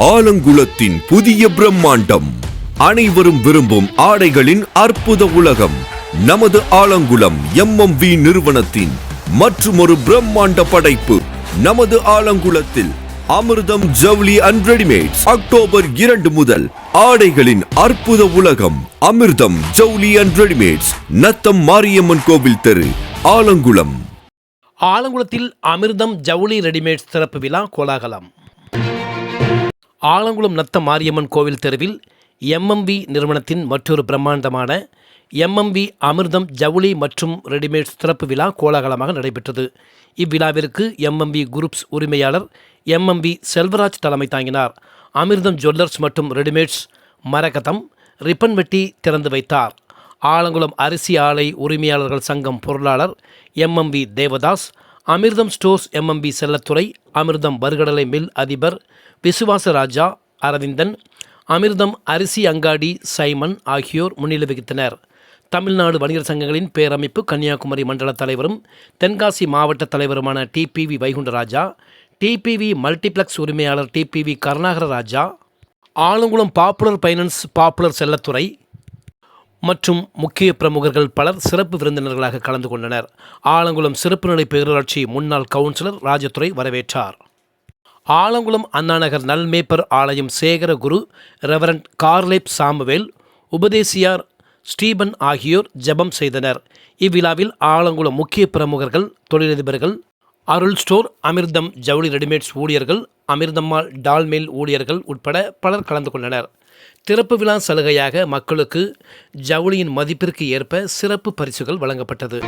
ஆலங்குளத்தின் புதிய பிரம்மாண்டம். அனைவரும் விரும்பும் ஆடைகளின் அற்புத உலகம். நமது ஆலங்குளம் எம்எம்வி நிறுவனத்தின் மற்றுமொரு பிரம்மாண்ட படைப்பு. நமது ஆலங்குளத்தில் அமிர்தம் ஜவுளி அண்ட் ரெடிமேட்ஸ். அக்டோபர் இரண்டு முதல் ஆடைகளின் அற்புத உலகம். அமிர்தம் ஜவுளி அண்ட் ரெடிமேட்ஸ். நத்தம் மாரியம்மன் கோவில் தெரு ஆலங்குளம். ஆலங்குளத்தில் அமிர்தம் ஜவுளி ரெடிமேட்ஸ் சிறப்பு விழா கோலாகலம். ஆலங்குளம் நத்த மாரியம்மன் கோவில் தெருவில் எம்எம்வி நிறுவனத்தின் மற்றொரு பிரம்மாண்டமான எம்எம்வி அமிர்தம் ஜவுளி மற்றும் ரெடிமேட்ஸ் திறப்பு விழா கோலாகலமாக நடைபெற்றது. இவ்விழாவிற்கு எம்எம்வி குரூப்ஸ் உரிமையாளர் எம்எம்வி செல்வராஜ் தலைமை தாங்கினார். அமிர்தம் ஜுவல்லர்ஸ் மற்றும் ரெடிமேட்ஸ் மரகதம் ரிப்பன் வெட்டி திறந்து வைத்தார். ஆலங்குளம் அரிசி ஆலை உரிமையாளர்கள் சங்கம் பொருளாளர் எம்எம்வி தேவதாஸ் அமிர்தம் ஸ்டோர்ஸ் எம்எம்பி செல்லத்துறை அமிர்தம் வர்கடலை மில் அதிபர் விசுவாச ராஜா அரவிந்தன் அமிர்தம் அரிசி அங்காடி சைமன் ஆகியோர் முன்னிலை வகித்தனர் தமிழ்நாடு வணிகர் சங்கங்களின் பேரமைப்பு கன்னியாகுமரி மண்டல தலைவரும் தென்காசி மாவட்ட தலைவருமான டிபிவி வைகுண்டராஜா டிபிவி மல்டிப்ளெக்ஸ் உரிமையாளர் DPV Karunakara Raja Alangulam popular finance popular Sellathurai மற்றும் முக்கிய பிரமுகர்கள் பலர் சிறப்பு விருந்தினர்களாக கலந்து கொண்டனர். ஆலங்குளம் சிறப்பு நிலை பேரூராட்சி முன்னாள் கவுன்சிலர் ராஜதுரை வரவேற்றார். ஆலங்குளம் அண்ணாநகர் நல்மேப்பர் ஆலயம் சேகர குரு ரெவரண்ட் கார்லேப் சாமுவேல் உபதேசியார் ஸ்டீபன் ஆகியோர் ஜெபம் செய்தனர். இவ்விழாவில் ஆலங்குளம் முக்கிய பிரமுகர்கள் தொழிலதிபர்கள் அருள் ஸ்டோர் அமிர்தம் ஜவுளி ரெடிமேட்ஸ் ஊழியர்கள் அமிர்தம்மாள் டால்மேல் ஊழியர்கள் உட்பட பலர் கலந்து கொண்டனர். திறப்பு விழா சலுகையாக மக்களுக்கு ஜவுளியின் மதிப்பிற்கு ஏற்ப சிறப்பு பரிசுகள் வழங்கப்பட்டது.